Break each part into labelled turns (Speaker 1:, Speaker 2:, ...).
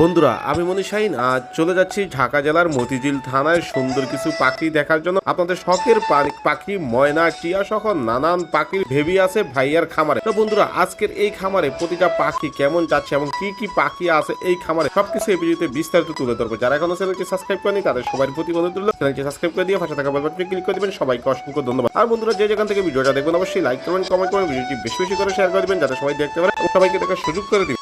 Speaker 1: বন্ধুরা, আমি মনি শাহিন আজ চলে যাচ্ছি ঢাকা জেলার মতিঝিল থানায় সুন্দর কিছু পাখি দেখার জন্য। আপনাদের শখের পাখি, ময়না টিয়া সহ নানান পাখির ভেবি আছে ভাইয়ার খামারে। তো বন্ধুরা, আজকের এই খামারে প্রতিটা পাখি কেমন যাচ্ছে এবং কি কি পাখি আছে এই খামারে সবকিছু এই ভিডিওতে বিস্তারিত তুলে ধরবো। যারা এখনও চ্যানেলটি সাবস্ক্রাইব করেনি, তাদের সবার প্রতি অনুরোধ রইল চ্যানেলটি সাবস্ক্রাইব করে দিয়ে পাশে থাকা বেল বাটনে ক্লিক করে দিবেন। সবাইকে অসংখ্য ধন্যবাদ। আর বন্ধুরা, যে যেখান থেকে ভিডিওটা দেখবেন, অবশ্যই লাইক করবেন কমেন্ট করবেন ভিডিওটি বেশি বেশি করে শেয়ার করে দিবেন, যাতে সবাই দেখতে পারে সবাইকে দেখার সুযোগ করে দিবেন।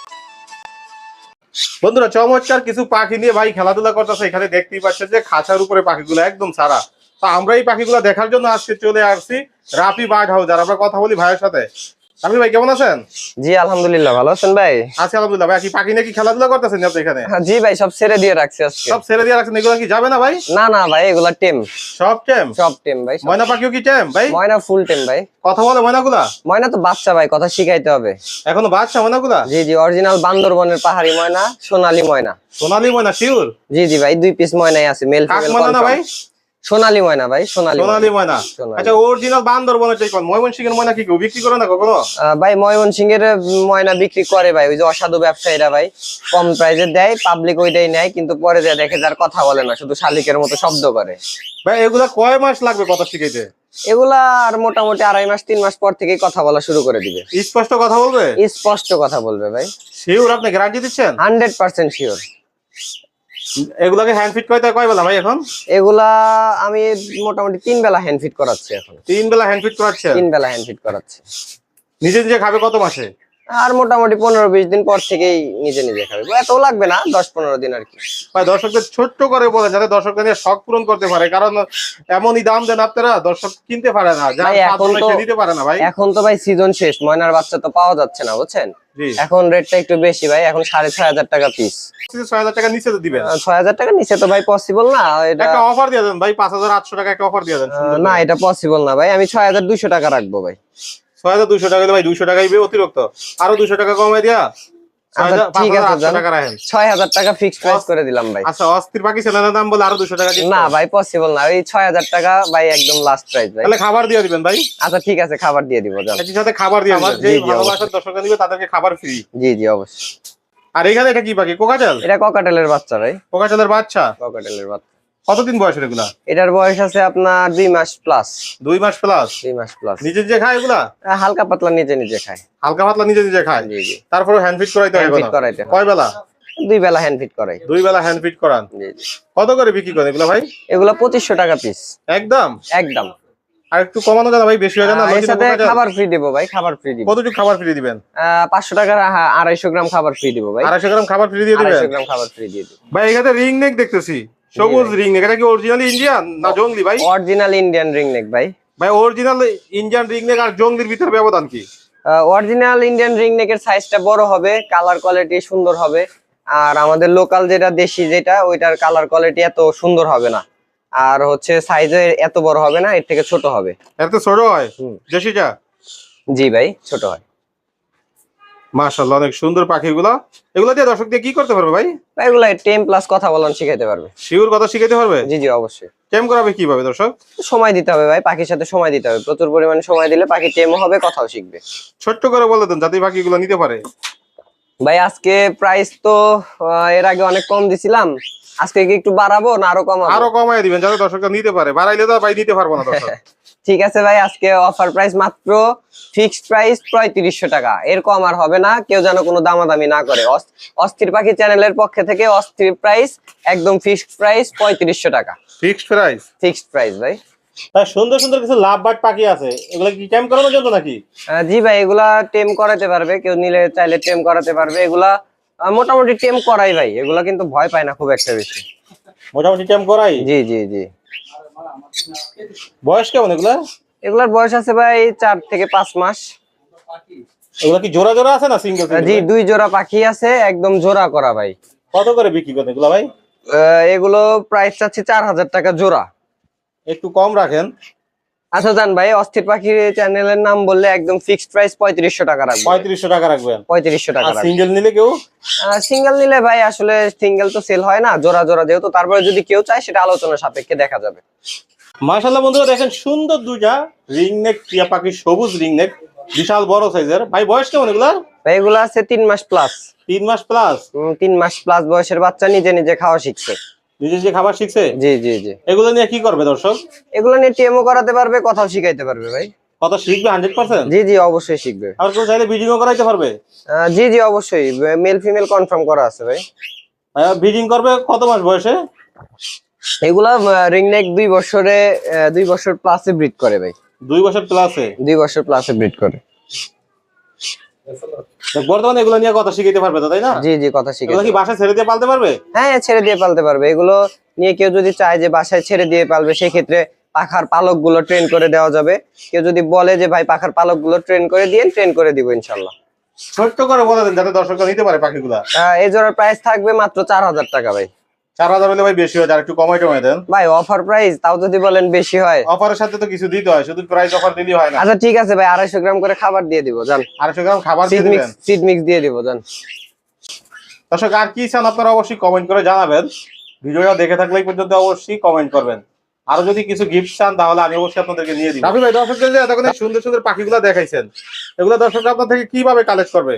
Speaker 1: বন্ধুরা, চমৎকার কিছু পাখি নিয়ে ভাই খেলাধুলা করতেছে। এখানে দেখতেই পাচ্ছে যে খাঁচার উপরে পাখিগুলো একদম সারা। তো আমরা এই পাখিগুলো দেখার জন্য আজকে চলে আসছি রাপি বার্ড হাউস। আর আমরা কথা বলি ভাইয়ের সাথে। ভাই কেমন আছেন?
Speaker 2: জি আলহামদুলিল্লাহ ভালো আছেন ভাই?
Speaker 1: আছি আলহামদুলিল্লাহ ভাই কি পাখি নিয়ে খেলাধুলা করতেছেন আপনি এখানে?
Speaker 2: হ্যাঁ, জি ভাই সব ছেড়ে দিয়ে রাখছি আজকে।
Speaker 1: সব ছেড়ে দিয়ে রাখছেন এগুলো কি যাবে না ভাই?
Speaker 2: না না ভাই এগুলা টেম।
Speaker 1: সব টেম?
Speaker 2: সব টেম ভাই
Speaker 1: ময়না পাখিও কি টেম ভাই?
Speaker 2: ময়না ফুল টেম ভাই।
Speaker 1: কথা বলে ময়নাগুলা?
Speaker 2: ময়না তো বাচ্চা ভাই কথা শিখাইতে হবে।
Speaker 1: এখনও বাচ্চা ময়নাগুলা?
Speaker 2: জি জি অরিজিনাল বান্দরবনের পাহাড়ি ময়না সোনালী ময়না।
Speaker 1: সোনালি ময়না শিওর?
Speaker 2: জি জি ভাই দুই পিস ময়নাই আছে মেল ফিমেল
Speaker 1: ভাই?
Speaker 2: সোনালী ময়না ভাই সোনালী
Speaker 1: সোনালি ময়না। আচ্ছা অরিজিনাল বান্দরবনের চাই কোন? ময়মনসিংহের ময়না কি কেউ বিক্রি করে না কখনো?
Speaker 2: ভাই ময়মনসিং এর ময়না বিক্রি করে ভাই ওই যে অসাধু ব্যবসায়ীরা ভাই। কম প্রাইসে দেয় পাবলিক ওইটাই নেয় কিন্তু পরে যায় দেখে যার কথা বলে না শুধু শালিকের মতো শব্দ করে।
Speaker 1: ভাই এগুলা কয় মাস লাগবে কথা শিখাইতে?
Speaker 2: এগুলা আর মোটামুটি আড়াই মাস তিন মাস পর থেকেই কথা বলা শুরু করে দিবে।
Speaker 1: স্পষ্ট কথা বলবে?
Speaker 2: স্পষ্ট কথা বলবে ভাই।
Speaker 1: শিওর আপনি গ্যারান্টি দিচ্ছেন?
Speaker 2: হান্ড্রেড পার্সেন্ট শিওর
Speaker 1: এগুলাকে হ্যান্ড ফিট করতে কয় বেলা ভাই এখন?
Speaker 2: এগুলা আমি মোটামুটি তিন বেলা হ্যান্ড ফিট করাচ্ছি এখন।
Speaker 1: তিন বেলা হ্যান্ড ফিট করাচ্ছেন?
Speaker 2: তিন বেলা হ্যান্ড ফিট করাচ্ছি।
Speaker 1: নিজে নিজে খাবে কত মাসে?
Speaker 2: আর মোটামুটি পনেরো বিশ দিন পর থেকেই নিজে নিজে খাবে। এত লাগবে না দশ পনেরো দিন আর কি।
Speaker 1: ভাই দর্শকদের ছোট্ট করে বলে যাতে দর্শকদের নিয়ে শখ পূরণ করতে পারে। কারণ এমনই দাম দেন আপনারা দর্শক কিনতে পারে না
Speaker 2: এখন তো-
Speaker 1: দিতে পারে না ভাই।
Speaker 2: এখন তো ভাই সিজন শেষ ময়নার বাচ্চা তো পাওয়া যাচ্ছে না বুঝছেন? এখন রেটটা একটু বেশি ভাই এখন সাড়ে ছয় হাজার টাকা পিস
Speaker 1: ছয় হাজার টাকা নিচে তো দিবেন।
Speaker 2: ছয় হাজার টাকা নিচে তো ভাই পসিবল না এটা
Speaker 1: একটা অফার দিয়ে দেন ভাই পাঁচ হাজার আটশো টাকা একটা অফার দিয়ে দেন
Speaker 2: না এটা পসিবল না ভাই আমি ছয় হাজার দুইশো টাকা রাখব ভাই।
Speaker 1: ছয় হাজার দুশো টাকা ভাই দুশো টাকাই অতিরিক্ত। আরও দুশো টাকা কমাই দিয়া ছয় হাজার পাঁচ
Speaker 2: ঠিক
Speaker 1: হাজার
Speaker 2: আছে,
Speaker 1: আটশো
Speaker 2: যান।
Speaker 1: টাকা রাখেন।
Speaker 2: ছয় হাজার টাকা ফিক্সড প্রাইস করে দিলাম ভাই।
Speaker 1: আচ্ছা অস্থির পাখি ছেলেদের দাম বলে আরও দুশো টাকা
Speaker 2: না ভাই পসিবল না। ওই ছয় হাজার টাকা ভাই একদম লাস্ট প্রাইস ভাই।
Speaker 1: তাহলে খাবার দিয়ে দিবেন ভাই।
Speaker 2: আচ্ছা ঠিক আছে খাবার দিয়ে দিব
Speaker 1: সাথে খাবার দিয়ে দিবেন।
Speaker 2: জি,
Speaker 1: ভালোবাসার দর্শকরা নিবে তাদেরকে খাবার ফ্রি
Speaker 2: জি জি অবশ্যই।
Speaker 1: আর এখানে এটা কি পাখি? কোকাটেল
Speaker 2: এটা ককাটেলের বাচ্চা ভাই।
Speaker 1: কোকাটেলের বাচ্চা?
Speaker 2: ককাটেলের বাচ্চা।
Speaker 1: কতদিন বয়সের এগুলা?
Speaker 2: এটার বয়স আছে আপনার দুই মাস প্লাস
Speaker 1: দুই মাস প্লাস
Speaker 2: দুই মাস প্লাস
Speaker 1: নিজে নিজে খায় এগুলা?
Speaker 2: হালকা পাতলা নিজে নিজে খায়।
Speaker 1: হালকা পাতলা নিজে নিজে খায়?
Speaker 2: জি জি।
Speaker 1: তারপরে হ্যান্ড ফিট করাইতে হয়
Speaker 2: হ্যান্ড ফিট করাইতে
Speaker 1: কয় বেলা?
Speaker 2: দুই বেলা হ্যান্ড ফিট করাই।
Speaker 1: দুই বেলা হ্যান্ড ফিট করান?
Speaker 2: জি জি।
Speaker 1: কত করে বিক্রি করেন এগুলা ভাই?
Speaker 2: এগুলো পঁচিশশো টাকা পিস
Speaker 1: একদম?
Speaker 2: একদম।
Speaker 1: আর একটু কমানো না ভাই বেশি হয়ে না?
Speaker 2: এর সাথে খাবার ফ্রি দিব ভাই খাবার ফ্রি দিব।
Speaker 1: কতটুকু খাবার ফ্রি দিবেন?
Speaker 2: পাঁচশো টাকার আহা- আড়াইশো গ্রাম খাবার ফ্রি দিব ভাই।
Speaker 1: আড়াইশো গ্রাম খাবার ফ্রি দিয়ে দিবেন?
Speaker 2: আড়াইশো গ্রাম খাবার ফ্রি দিয়ে দিব।
Speaker 1: ভাই এখানে রিং নেক দেখতেছি। সবুজ রিং নেক এটা কি অরিজিনাল ইন্ডিয়ান না জঙ্গলি ভাই?
Speaker 2: অরিজিনাল ইন্ডিয়ান রিং নেক ভাই।
Speaker 1: ভাই অরিজিনাল ইন্ডিয়ান রিং নেক আর জঙ্গলির ভিতরে ব্যবধান কি?
Speaker 2: অরিজিনাল ইন্ডিয়ান রিং নেকের সাইজটা বড় হবে কালার কোয়ালিটি সুন্দর হবে। আর আমাদের লোকাল যেটা দেশি যেটা ওইটার কালার কোয়ালিটি এত সুন্দর হবে না। আর হচ্ছে সাইজে এত বড় হবে না এর থেকে ছোট হবে।
Speaker 1: এত ছোট হয়? দেশিটা?
Speaker 2: জি ভাই ছোট হয়।
Speaker 1: মাশাআল্লাহ অনেক সুন্দর পাখিগুলো। এগুলো দিয়ে দর্শক দিয়ে কি করতে পারবে ভাই?
Speaker 2: এগুলো টেন প্লাস কথা বলান শিখাইতে পারবে।
Speaker 1: শিওর কথা শিখাইতে পারবে?
Speaker 2: জি জি অবশ্যই।
Speaker 1: টেম করাবে কীভাবে দর্শক?
Speaker 2: সময় দিতে হবে ভাই পাখির সাথে সময় দিতে হবে। প্রচুর পরিমাণে সময় দিলে পাখি টেমও হবে কথাও শিখবে।
Speaker 1: ছোট্ট করে বলে দেন যাতে পাখিগুলো নিতে পারে।
Speaker 2: ভাই আজকে প্রাইস তো এর আগে অনেক কম দিছিলাম। আজকে কি একটু বাড়াবো না আরও কমাবো?
Speaker 1: আরও কমায় দিবেন যাতে দর্শকরা নিতে পারে। বাড়াইলে তো ভাই নিতে পারব না দর্শক।
Speaker 2: ঠিক আছে ভাই আজকে অফার প্রাইস মাত্র ফিক্সড প্রাইস পঁয়ত্রিশশো টাকা। এর কম আর হবে না কেউ যেন কোনো দামাদামি না করে। অস্থির পাখি চ্যানেলের পক্ষে থেকে অস্থির প্রাইস একদম ফিক্সড প্রাইস পঁয়ত্রিশশো টাকা।
Speaker 1: ফিক্সড প্রাইস
Speaker 2: ফিক্সড প্রাইস ভাই।
Speaker 1: তার সুন্দর সুন্দর কিছু লাভ বাট পাখি আছে। এগুলো কি ক্যাম্প করানোর জন্য নাকি?
Speaker 2: জি ভাই এগুলা টেম করাতে পারবে। কেউ নিলে চাইলে টেম করাতে পারবে। এগুলা মোটামুটি টেম করাই ভাই এগুলা কিন্তু ভয় পায় না খুব একটা বেশি।
Speaker 1: মোটামুটি ক্যাম্প করাই?
Speaker 2: জি জি জি।
Speaker 1: বয়স কেমন এগুলা?
Speaker 2: এগুলার বয়স আছে ভাই চার থেকে পাঁচ মাস।
Speaker 1: এগুলো কি জোড়া জোড়া আছে না সিঙ্গেল
Speaker 2: জি দুই জোড়া পাখি আছে একদম জোড়া করা ভাই।
Speaker 1: কত করে বিক্রি করেন এগুলো ভাই?
Speaker 2: এগুলো প্রাইস চাচ্ছি চার হাজার টাকা জোড়া।
Speaker 1: একটু কম রাখেন।
Speaker 2: আচ্ছা জান ভাই অস্থির পাখি চ্যানেলের নাম বললে একদম ফিক্সড প্রাইস পঁয়ত্রিশশো টাকা রাখব
Speaker 1: পঁয়ত্রিশশো টাকা রাখবেন।
Speaker 2: পঁয়ত্রিশশো টাকা
Speaker 1: সিঙ্গেল নিলে কেউ?
Speaker 2: সিঙ্গেল নিলে ভাই আসলে সিঙ্গেল তো সেল হয় না জোড়া জোড়া যেহেতু তারপরে যদি কেউ চায় সেটা আলোচনা সাপেক্ষে দেখা যাবে।
Speaker 1: মাশাল্লাহ বন্ধুরা দেখেন সুন্দর দুজা রিং নেক টিয়া পাখি সবুজ রিং নেক বিশাল বড় সাইজের ভাই বয়স কেমন এগুলা?
Speaker 2: ভাই এগুলো আছে তিন মাস প্লাস
Speaker 1: তিন মাস প্লাস
Speaker 2: তিন মাস প্লাস বয়সের বাচ্চা নিজে নিজে খাওয়া শিখছে।
Speaker 1: নিজে যে খাবার শিখছে?
Speaker 2: জি জি জি।
Speaker 1: এগুলো নিয়ে কি করবে দর্শক?
Speaker 2: এগুলো নিয়ে টিএমও করাতে পারবে কথাও শিখাইতে পারবে ভাই।
Speaker 1: কত শিখবে হান্ড্রেড পার্সেন্ট
Speaker 2: জি জি অবশ্যই শিখবে।
Speaker 1: আর কেউ চাইলে ব্রিডিংও করাইতে পারবে?
Speaker 2: জি জি অবশ্যই। মেল ফিমেল কনফার্ম করা আছে ভাই।
Speaker 1: ব্রিডিং করবে কত মাস বয়সে?
Speaker 2: এগুলা রিং দুই বছরে দুই বছর প্লাসে ব্রিড করে ভাই।
Speaker 1: দুই বছর প্লাসে
Speaker 2: দুই বছর প্লাসে ব্রিড করে।
Speaker 1: বর্তমানে এগুলো নিয়ে কথা শিখাইতে পারবে তাই না?
Speaker 2: জি জি কথা শিখে
Speaker 1: এগুলো কি বাসায় ছেড়ে দিয়ে পালতে পারবে?
Speaker 2: হ্যাঁ ছেড়ে দিয়ে পালতে পারবে। এগুলো নিয়ে কেউ যদি চায় যে বাসায় ছেড়ে দিয়ে পালবে সেই ক্ষেত্রে পাখার পালকগুলো ট্রেন করে দেওয়া যাবে। কেউ যদি বলে যে ভাই পাখার পালকগুলো ট্রেন করে দিয়ে ট্রেন করে দিব ইনশাল্লাহ
Speaker 1: ছোট্ট করে বলে দেন যাতে দর্শকরা নিতে পারে পাখিগুলা।
Speaker 2: এই জোড়ার প্রাইস থাকবে মাত্র চার হাজার টাকা ভাই।
Speaker 1: চার হাজার হলে ভাই বেশি হয় আর একটু কমাই দেন।
Speaker 2: ভাই অফার প্রাইস তাও যদি বলেন বেশি হয়।
Speaker 1: অফারের সাথে তো কিছু দিতে হয় শুধু প্রাইস অফার দিলেই হয় না।
Speaker 2: আচ্ছা ঠিক আছে ভাই আড়াইশো গ্রাম করে খাবার দিয়ে দিব জান
Speaker 1: আড়াইশো গ্রাম খাবার দিয়ে
Speaker 2: সিড মিক্স
Speaker 1: দিবেন?
Speaker 2: সিড মিক্স দিয়ে দিব জান
Speaker 1: দর্শক আর কি চান আপনারা অবশ্যই কমেন্ট করে জানাবেন। ভিডিওটা দেখে থাকলে পর্যন্ত অবশ্যই কমেন্ট করবেন। আরও যদি কিছু গিফট চান তাহলে আমি অবশ্যই আপনাদেরকে নিয়ে দিই রাফি ভাই দর্শকদের এতক্ষণ সুন্দর সুন্দর পাখিগুলো দেখাইছেন এগুলো দর্শকরা আপনার থেকে কীভাবে কালেক্ট করবে?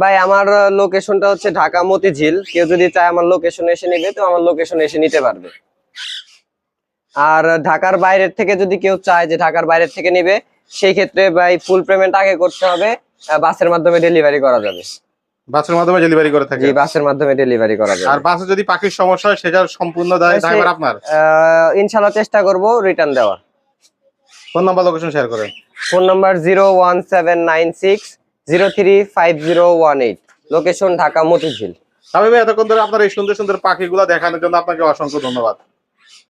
Speaker 2: ভাই আমার লোকেশনটা হচ্ছে ঢাকা মতিঝিল। কেউ যদি চায় আমার লোকেশন এসে নেবে তো আমার লোকেশন এসে নিতে পারবে। আর ঢাকার বাইরের থেকে যদি কেউ চায় যে ঢাকার বাইরের থেকে নেবে সেই ক্ষেত্রে ভাই ফুল পেমেন্ট আগে করতে হবে বাসের মাধ্যমে ডেলিভারি করা যাবে।
Speaker 1: বাসের মাধ্যমে ডেলিভারি করে থাকে?
Speaker 2: জি বাসের মাধ্যমে ডেলিভারি করা যাবে।
Speaker 1: আর বাসে যদি পাখির সমস্যা হয় সেটা সম্পূর্ণ দায় ড্রাইভার আপনার?
Speaker 2: ইনশাআল্লাহ চেষ্টা করব রিটার্ন দেওয়ার।
Speaker 1: ফোন নাম্বার লোকেশন শেয়ার করেন।
Speaker 2: Phone number 01796 zero three five zero one eight. Location Dhaka Motijheel.
Speaker 1: ভাই, এতক্ষণ ধরে আপনার এই সুন্দর সুন্দর পাখিগুলো দেখানোর জন্য আপনাকে অসংখ্য ধন্যবাদ।